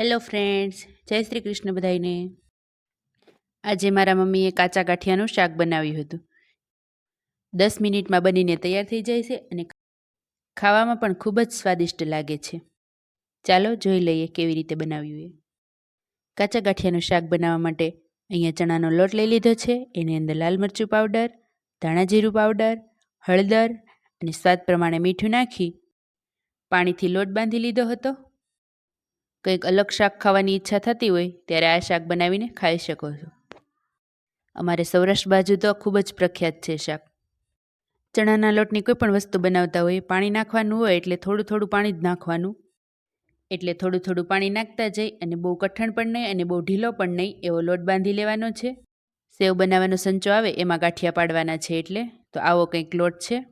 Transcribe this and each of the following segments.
Hello friends જય શ્રી કૃષ્ણ બધાઈને આજે મારા મમ્મીએ કાચા ગાંઠિયાનું શાક બનાવ્યું હતું. દસ મિનિટમાં બનીને તૈયાર થઈ જાય છે અને ખાવામાં પણ ખૂબ જ સ્વાદિષ્ટ લાગે છે. ચાલો જોઈ લઈએ કેવી રીતે બનાવ્યું એ. કાચા ગાંઠિયાનું શાક બનાવવા માટે અહીંયા ચણાનો લોટ લઈ લીધો છે. એની અંદર લાલ મરચું પાવડર, ધાણા જીરું પાવડર, હળદર અને સ્વાદ પ્રમાણે મીઠું નાખી પાણીથી લોટ બાંધી લીધો હતો. કંઈક અલગ શાક ખાવાની ઈચ્છા થતી હોય, ત્યારે આ શાક બનાવીને ખાઈ શકો છો. અમારે સૌરાષ્ટ્ર બાજુ તો ખૂબ જ પ્રખ્યાત છે શાક. ચણાના લોટની કોઈ પણ વસ્તુ બનાવતા હોય, પાણી નાખવાનું હોય એટલે થોડું થોડું પાણી જ નાખવાનું. એટલે થોડું થોડું પાણી નાખતા જઈ અને બહુ કઠણ પણ નહીં અને બહુ ઢીલો પણ નહીં એવો લોટ બાંધી લેવાનો છે. સેવ બનાવવાનો સંચો આવે એમાં ગાંઠિયા પાડવાના છે એટલે, તો આવો કંઈક લોટ છે.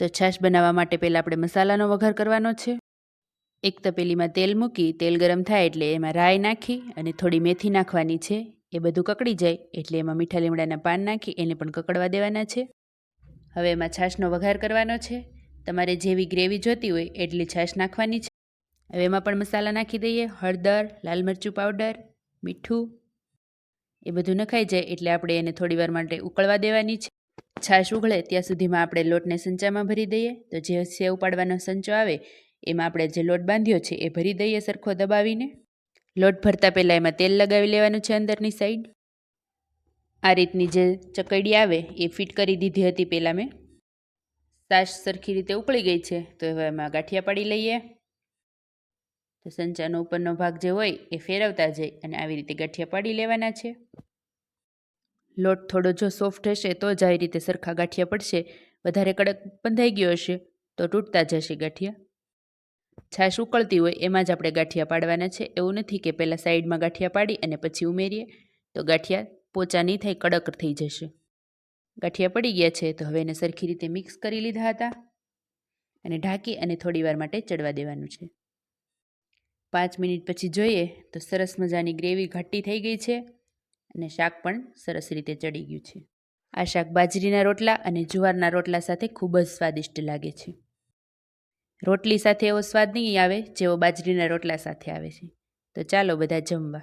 તો છાશ બનાવવા માટે પહેલાં આપણે મસાલાનો વઘાર કરવાનો છે. એક તપેલીમાં તેલ મૂકી, તેલ ગરમ થાય એટલે એમાં રાઈ નાખી અને થોડી મેથી નાખવાની છે. એ બધું કકડી જાય એટલે એમાં મીઠા લીમડાના પાન નાખી એને પણ કકડવા દેવાના છે. હવે એમાં છાશનો વઘાર કરવાનો છે. તમારે જેવી ગ્રેવી જોતી હોય એટલી છાશ નાખવાની છે. હવે એમાં પણ મસાલા નાખી દઈએ. હળદર, લાલ મરચું પાવડર, મીઠું. એ બધું નખાઈ જાય એટલે આપણે એને થોડીવાર માટે ઉકળવા દેવાની છે. છાશ ઉગળે ત્યાં સુધીમાં આપણે લોટને સંચામાં ભરી દઈએ. તો જે સેવ પાડવાનો સંચો આવે એમાં આપણે જે લોટ બાંધ્યો છે એ ભરી દઈએ સરખો દબાવીને. લોટ ભરતા પહેલાં એમાં તેલ લગાવી લેવાનું છે અંદરની સાઈડ આ રીતની જે ચકડી આવે એ ફિટ કરી દીધી હતી પહેલાં મેં. સાસ સરખી રીતે ઉકળી ગઈ છે, તો હવે એમાં ગાંઠિયા પાડી લઈએ. તો સંચાનો ઉપરનો ભાગ જે હોય એ ફેરવતા જઈ અને આવી રીતે ગાંઠિયા પાડી લેવાના છે. લોટ થોડો જો સોફ્ટ હશે તો જ આવી રીતે સરખા ગાંઠિયા પડશે. વધારે કડક બંધાઈ ગયો હશે તો તૂટતા જશે ગાંઠિયા. છાશ ઉકળતી હોય એમાં જ આપણે ગાંઠિયા પાડવાના છે. એવું નથી કે પહેલાં સાઈડમાં ગાંઠિયા પાડી અને પછી ઉમેરીએ. તો ગાંઠિયા પોચા નહીં થાય, કડક થઈ જશે. ગાંઠિયા પડી ગયા છે તો હવે એને સરખી રીતે મિક્સ કરી લીધા હતા. અને ઢાંકી અને થોડીવાર માટે ચડવા દેવાનું છે. પાંચ મિનિટ પછી જોઈએ તો સરસ મજાની ગ્રેવી ઘાટી થઈ ગઈ છે અને શાક પણ સરસ રીતે ચડી ગયું છે. આ શાક બાજરીના રોટલા અને જુવારના રોટલા સાથે ખૂબ જ સ્વાદિષ્ટ લાગે છે. રોટલી સાથે એવો સ્વાદ નહીં આવે જેવો બાજરીના રોટલા સાથે આવે છે. તો ચાલો બધા જમવા.